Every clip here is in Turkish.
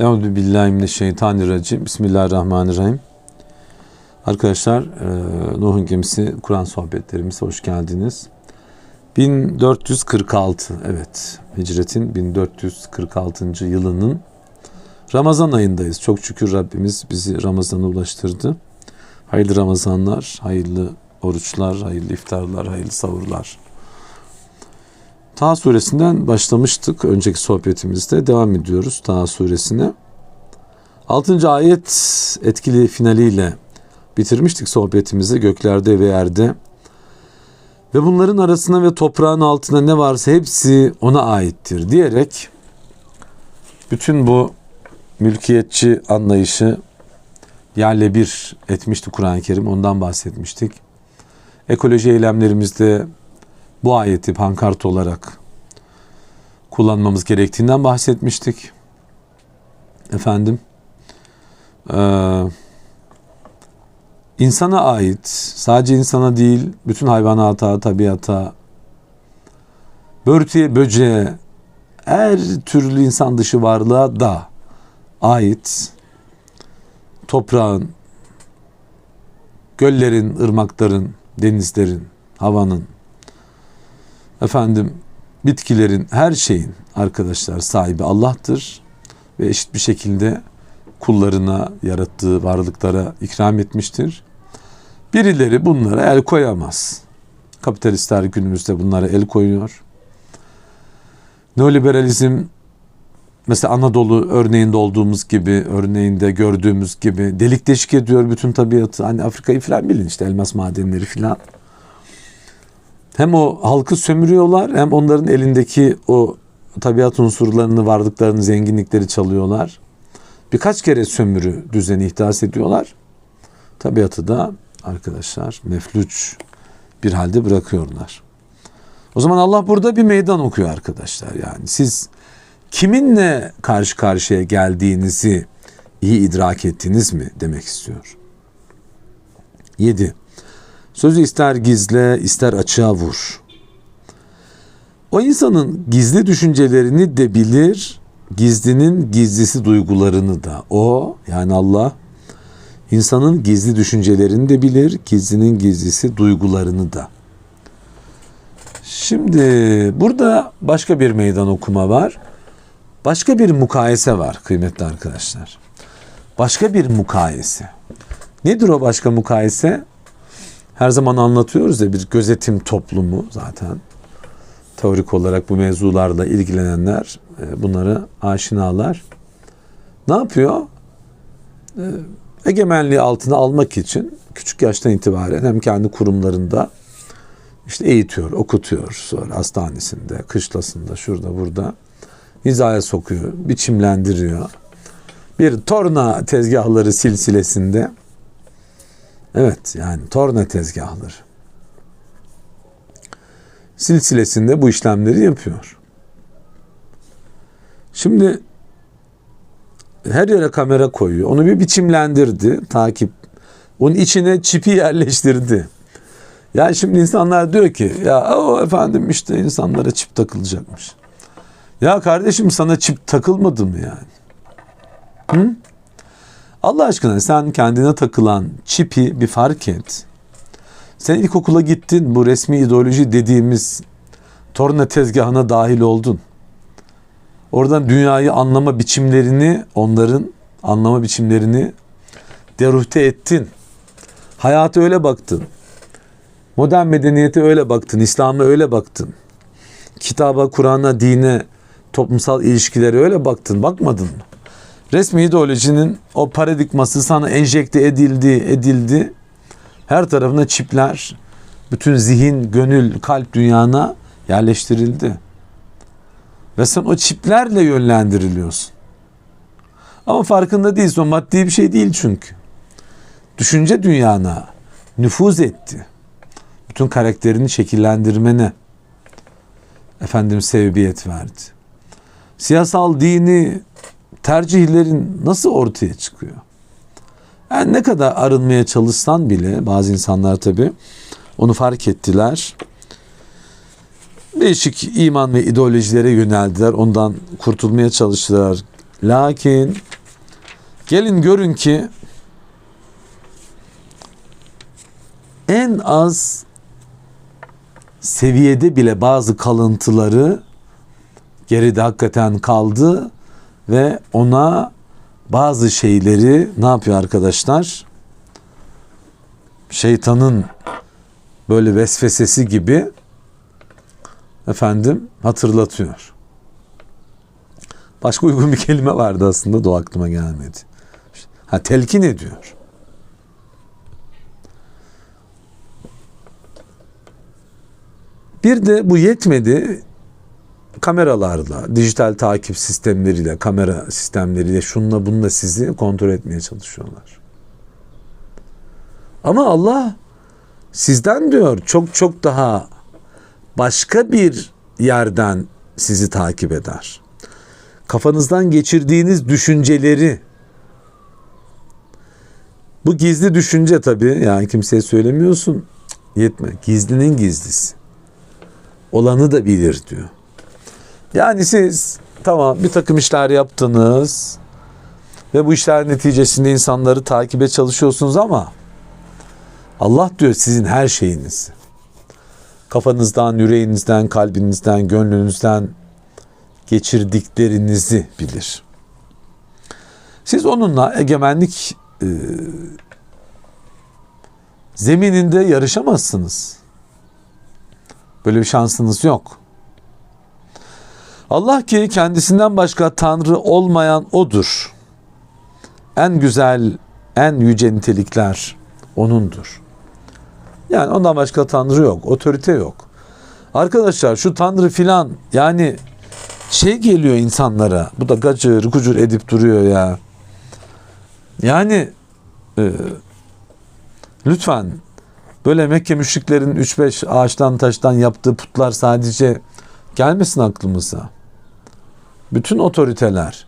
Euzu billahi mineşşeytanirracim. Bismillahirrahmanirrahim. Arkadaşlar, e, Nuh'un gemisi Kur'an sohbetlerimize hoş geldiniz. 1446, evet, Hicretin 1446. yılının Ramazan ayındayız. Çok şükür Rabbimiz bizi Ramazan'a ulaştırdı. Hayırlı Ramazanlar, hayırlı oruçlar, hayırlı iftarlar, hayırlı savurlar. Taha suresinden başlamıştık. Önceki sohbetimizde devam ediyoruz Taha suresine. 6. ayet etkili finaliyle bitirmiştik sohbetimizi göklerde ve yerde. Ve bunların arasına ve toprağın altında ne varsa hepsi ona aittir diyerek bütün bu mülkiyetçi anlayışı yerle bir etmişti Kur'an-ı Kerim. Ondan bahsetmiştik. Ekoloji eylemlerimizde bu ayeti pankart olarak kullanmamız gerektiğinden bahsetmiştik. Efendim, ee, insana ait, sadece insana değil, bütün hayvanata, tabiata, börtüye, böceğe, her türlü insan dışı varlığa da ait toprağın, göllerin, ırmakların, denizlerin, havanın, efendim bitkilerin, her şeyin arkadaşlar sahibi Allah'tır ve eşit bir şekilde kullarına, yarattığı varlıklara ikram etmiştir. Birileri bunlara el koyamaz. Kapitalistler günümüzde bunlara el koyuyor. Neoliberalizm mesela Anadolu örneğinde olduğumuz gibi, örneğinde gördüğümüz gibi delik deşik ediyor bütün tabiatı. Hani Afrika'yı falan bilin işte elmas madenleri falan. Hem o halkı sömürüyorlar hem onların elindeki o tabiat unsurlarını, varlıklarını, zenginlikleri çalıyorlar. Birkaç kere sömürü düzeni ihdas ediyorlar. Tabiatı da arkadaşlar mefluç bir halde bırakıyorlar. O zaman Allah burada bir meydan okuyor arkadaşlar. Yani siz kiminle karşı karşıya geldiğinizi iyi idrak ettiniz mi demek istiyor. 7. Sözü ister gizle ister açığa vur. O insanın gizli düşüncelerini de bilir, gizlinin gizlisi duygularını da. O yani Allah insanın gizli düşüncelerini de bilir, gizlinin gizlisi duygularını da. Şimdi burada başka bir meydan okuma var. Başka bir mukayese var kıymetli arkadaşlar. Başka bir mukayese. Nedir o başka mukayese? Her zaman anlatıyoruz ya bir gözetim toplumu zaten. Teorik olarak bu mevzularla ilgilenenler bunları aşinalar. Ne yapıyor? Egemenliği altına almak için küçük yaştan itibaren hem kendi kurumlarında işte eğitiyor, okutuyor sonra hastanesinde, kışlasında, şurada, burada hizaya sokuyor, biçimlendiriyor. Bir torna tezgahları silsilesinde evet yani torna tezgahları silsilesinde bu işlemleri yapıyor. Şimdi her yere kamera koyuyor. Onu bir biçimlendirdi, takip. Onun içine çipi yerleştirdi. Ya şimdi insanlar diyor ki ya o efendim işte insanlara çip takılacakmış. Ya kardeşim sana çip takılmadı mı yani? Hı? Allah aşkına sen kendine takılan çipi bir fark et. Sen ilkokula gittin bu resmi ideoloji dediğimiz torna tezgahına dahil oldun. Oradan dünyayı anlama biçimlerini, onların anlama biçimlerini deruhte ettin. Hayata öyle baktın. Modern medeniyete öyle baktın. İslam'a öyle baktın. Kitaba, Kur'an'a, dine, toplumsal ilişkilere öyle baktın. Bakmadın mı? Resmi ideolojinin o paradigması sana enjekte edildi, edildi. Her tarafına çipler, bütün zihin, gönül, kalp dünyana yerleştirildi. Ve sen o çiplerle yönlendiriliyorsun. Ama farkında değilsin. O maddi bir şey değil çünkü. Düşünce dünyana nüfuz etti. Bütün karakterini şekillendirmene efendim sebebiyet verdi. Siyasal dini tercihlerin nasıl ortaya çıkıyor? Yani ne kadar arınmaya çalışsan bile bazı insanlar tabi onu fark ettiler. Değişik iman ve ideolojilere yöneldiler. Ondan kurtulmaya çalıştılar. Lakin Gelin görün ki en az seviyede bile bazı kalıntıları geride hakikaten kaldı ve ona bazı şeyleri ne yapıyor arkadaşlar? Şeytanın böyle vesvesesi gibi efendim hatırlatıyor. Başka uygun bir kelime vardı aslında da aklıma gelmedi. Ha telkin ediyor. Bir de bu yetmedi. Kameralarla, dijital takip sistemleriyle, kamera sistemleriyle şunla bununla sizi kontrol etmeye çalışıyorlar. Ama Allah sizden diyor çok çok daha başka bir yerden sizi takip eder. Kafanızdan geçirdiğiniz düşünceleri bu gizli düşünce tabii yani kimseye söylemiyorsun. Yetme. Gizlinin gizlisi. Olanı da bilir diyor. Yani siz tamam bir takım işler yaptınız ve bu işler neticesinde insanları takibe çalışıyorsunuz ama Allah diyor sizin her şeyiniz. Kafanızdan, yüreğinizden, kalbinizden, gönlünüzden geçirdiklerinizi bilir. Siz onunla egemenlik e, zemininde yarışamazsınız. Böyle bir şansınız yok. Allah ki kendisinden başka tanrı olmayan odur. En güzel, en yüce nitelikler onundur. Yani ondan başka tanrı yok, otorite yok. Arkadaşlar şu tanrı filan yani şey geliyor insanlara. Bu da gacır gucur edip duruyor ya. Yani e, lütfen böyle Mekke müşriklerin 3-5 ağaçtan taştan yaptığı putlar sadece gelmesin aklımıza. Bütün otoriteler,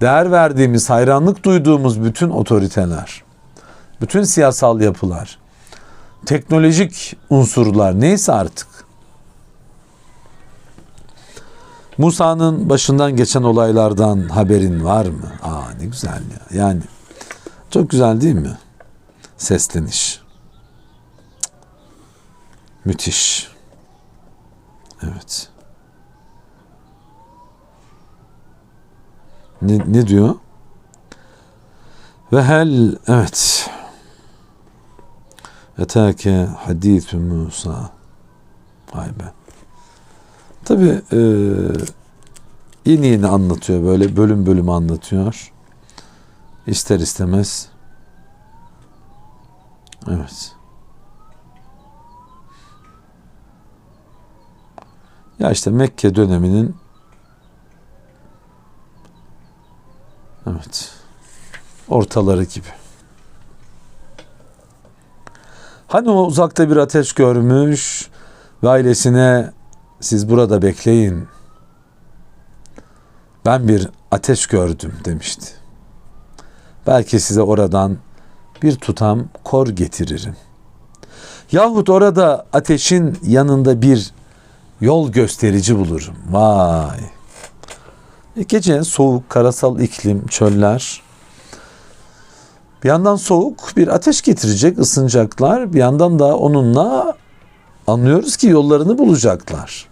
değer verdiğimiz, hayranlık duyduğumuz bütün otoriteler, bütün siyasal yapılar, teknolojik unsurlar neyse artık Musa'nın başından geçen olaylardan haberin var mı? Aa ne güzel ya. Yani çok güzel değil mi? Sesleniş. Müthiş. Evet. Ne, ne diyor? Ve hel evet. Etake hadithu Musa. Vay be. Tabi e, yeni yeni anlatıyor böyle bölüm bölüm anlatıyor. İster istemez. Evet. Ya işte Mekke döneminin evet ortaları gibi. Hani o uzakta bir ateş görmüş ve ailesine siz burada bekleyin. Ben bir ateş gördüm demişti. Belki size oradan bir tutam kor getiririm. Yahut orada ateşin yanında bir yol gösterici bulurum. Vay. Gece soğuk, karasal iklim, çöller. Bir yandan soğuk bir ateş getirecek, ısınacaklar. Bir yandan da onunla anlıyoruz ki yollarını bulacaklar.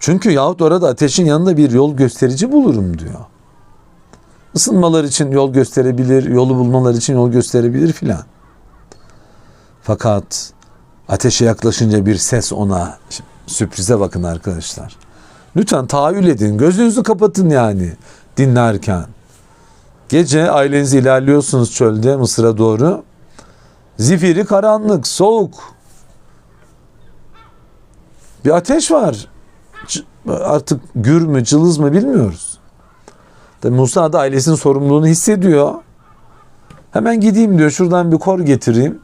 Çünkü yahut orada ateşin yanında bir yol gösterici bulurum diyor. Isınmalar için yol gösterebilir, yolu bulmalar için yol gösterebilir filan. Fakat ateşe yaklaşınca bir ses ona sürprize bakın arkadaşlar. Lütfen tahayyül edin. Gözünüzü kapatın yani dinlerken. Gece aileniz ilerliyorsunuz çölde Mısır'a doğru. Zifiri karanlık, soğuk. Bir ateş var. Artık gür mü, cılız mı bilmiyoruz. Tabi Musa da ailesinin sorumluluğunu hissediyor. Hemen gideyim diyor. Şuradan bir kor getireyim.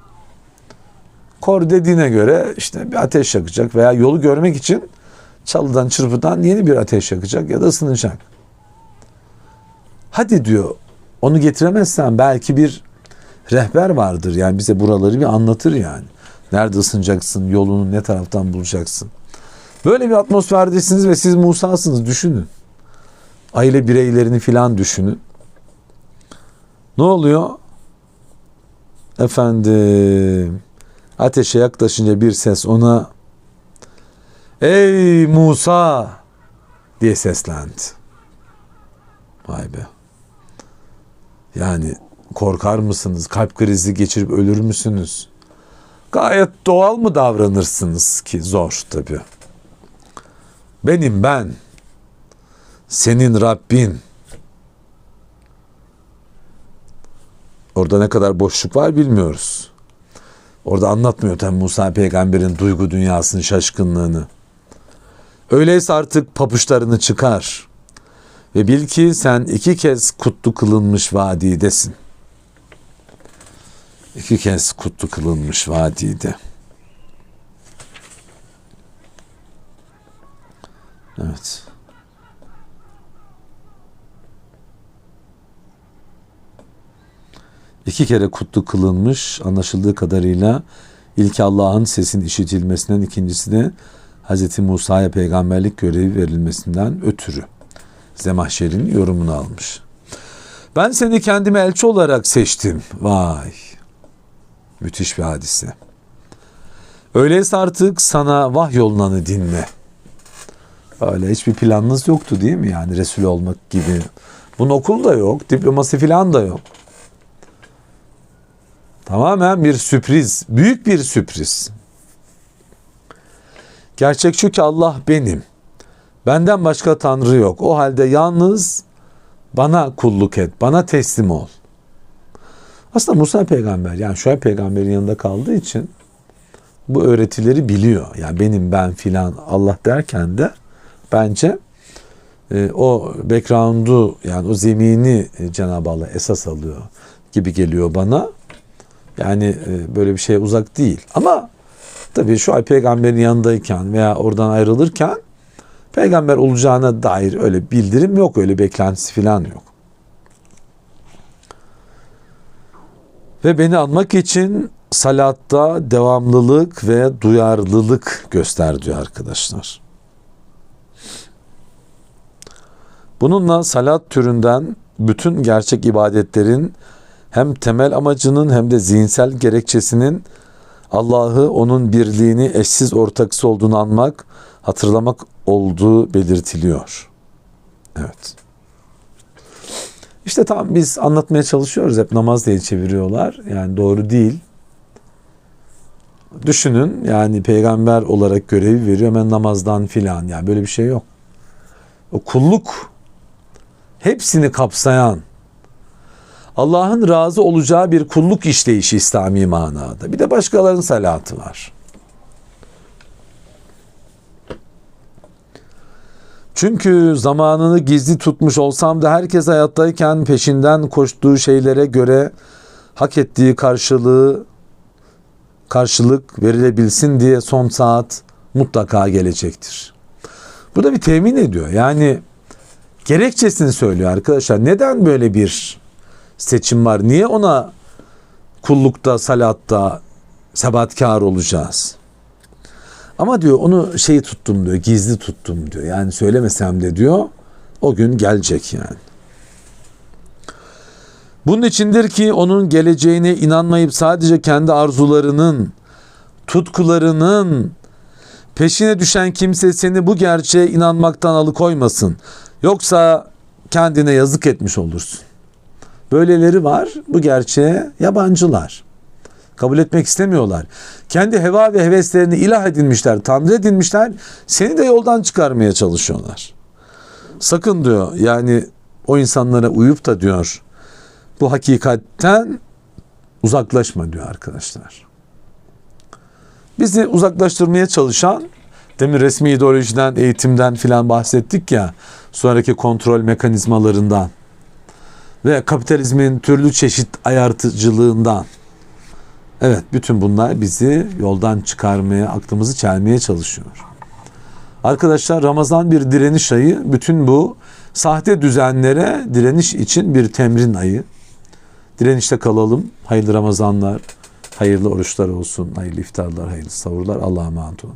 Kor dediğine göre işte bir ateş yakacak veya yolu görmek için çalıdan çırpıdan yeni bir ateş yakacak ya da ısınacak. Hadi diyor onu getiremezsen belki bir rehber vardır. Yani bize buraları bir anlatır yani. Nerede ısınacaksın, yolunu ne taraftan bulacaksın. Böyle bir atmosferdesiniz ve siz Musa'sınız düşünün. aile bireylerini filan düşünün. Ne oluyor? Efendim ateşe yaklaşınca bir ses ona Ey Musa diye seslendi. Vay be. Yani korkar mısınız? Kalp krizi geçirip ölür müsünüz? Gayet doğal mı davranırsınız ki zor tabii. Benim ben. Senin Rabbin. Orada ne kadar boşluk var bilmiyoruz. Orada anlatmıyor tabi Musa peygamberin duygu dünyasının şaşkınlığını. Öyleyse artık papuçlarını çıkar. Ve bil ki sen iki kez kutlu kılınmış vadidesin. İki kez kutlu kılınmış vadide. Evet. İki kere kutlu kılınmış anlaşıldığı kadarıyla ilk Allah'ın sesin işitilmesinden ikincisi de Hz. Musa'ya peygamberlik görevi verilmesinden ötürü. Zemahşer'in yorumunu almış. Ben seni kendime elçi olarak seçtim. Vay. Müthiş bir hadise. Öyleyse artık sana vahyolunanı dinle. Öyle hiçbir planınız yoktu değil mi? Yani Resul olmak gibi. Bunun okul da yok, diploması falan da yok. Tamamen bir sürpriz, büyük bir sürpriz. Gerçek şu ki Allah benim. Benden başka Tanrı yok. O halde yalnız bana kulluk et, bana teslim ol. Aslında Musa peygamber yani Şuayb peygamberin yanında kaldığı için bu öğretileri biliyor. Yani benim ben filan Allah derken de bence e, o background'u yani o zemini e, Cenab-ı Allah esas alıyor gibi geliyor bana. Yani e, böyle bir şeye uzak değil. Ama tabii şu ay peygamberin yanındayken veya oradan ayrılırken peygamber olacağına dair öyle bildirim yok, öyle beklentisi falan yok. Ve beni anmak için salatta devamlılık ve duyarlılık göster diyor arkadaşlar. Bununla salat türünden bütün gerçek ibadetlerin hem temel amacının hem de zihinsel gerekçesinin Allah'ı onun birliğini eşsiz ortaksı olduğunu anmak, hatırlamak olduğu belirtiliyor. Evet. İşte tam biz anlatmaya çalışıyoruz hep namaz diye çeviriyorlar. Yani doğru değil. Düşünün yani peygamber olarak görevi veriyor hemen namazdan filan. Yani böyle bir şey yok. O kulluk hepsini kapsayan Allah'ın razı olacağı bir kulluk işleyişi İslami manada. Bir de başkalarının salatı var. Çünkü zamanını gizli tutmuş olsam da herkes hayattayken peşinden koştuğu şeylere göre hak ettiği karşılığı karşılık verilebilsin diye son saat mutlaka gelecektir. Bu da bir temin ediyor. Yani gerekçesini söylüyor arkadaşlar. Neden böyle bir seçim var? Niye ona kullukta, salatta sebatkar olacağız? Ama diyor onu şeyi tuttum diyor, gizli tuttum diyor. Yani söylemesem de diyor o gün gelecek yani. Bunun içindir ki onun geleceğine inanmayıp sadece kendi arzularının, tutkularının peşine düşen kimse seni bu gerçeğe inanmaktan alıkoymasın. Yoksa kendine yazık etmiş olursun. Böyleleri var bu gerçeğe yabancılar. Kabul etmek istemiyorlar. Kendi heva ve heveslerini ilah edinmişler, tanrı edinmişler. Seni de yoldan çıkarmaya çalışıyorlar. Sakın diyor yani o insanlara uyup da diyor bu hakikatten uzaklaşma diyor arkadaşlar. Bizi uzaklaştırmaya çalışan demin resmi ideolojiden, eğitimden filan bahsettik ya sonraki kontrol mekanizmalarından ve kapitalizmin türlü çeşit ayartıcılığından Evet bütün bunlar bizi yoldan çıkarmaya, aklımızı çelmeye çalışıyor. Arkadaşlar Ramazan bir direniş ayı. Bütün bu sahte düzenlere direniş için bir temrin ayı. Direnişte kalalım. Hayırlı Ramazanlar, hayırlı oruçlar olsun, hayırlı iftarlar, hayırlı savurlar. Allah'a emanet olun.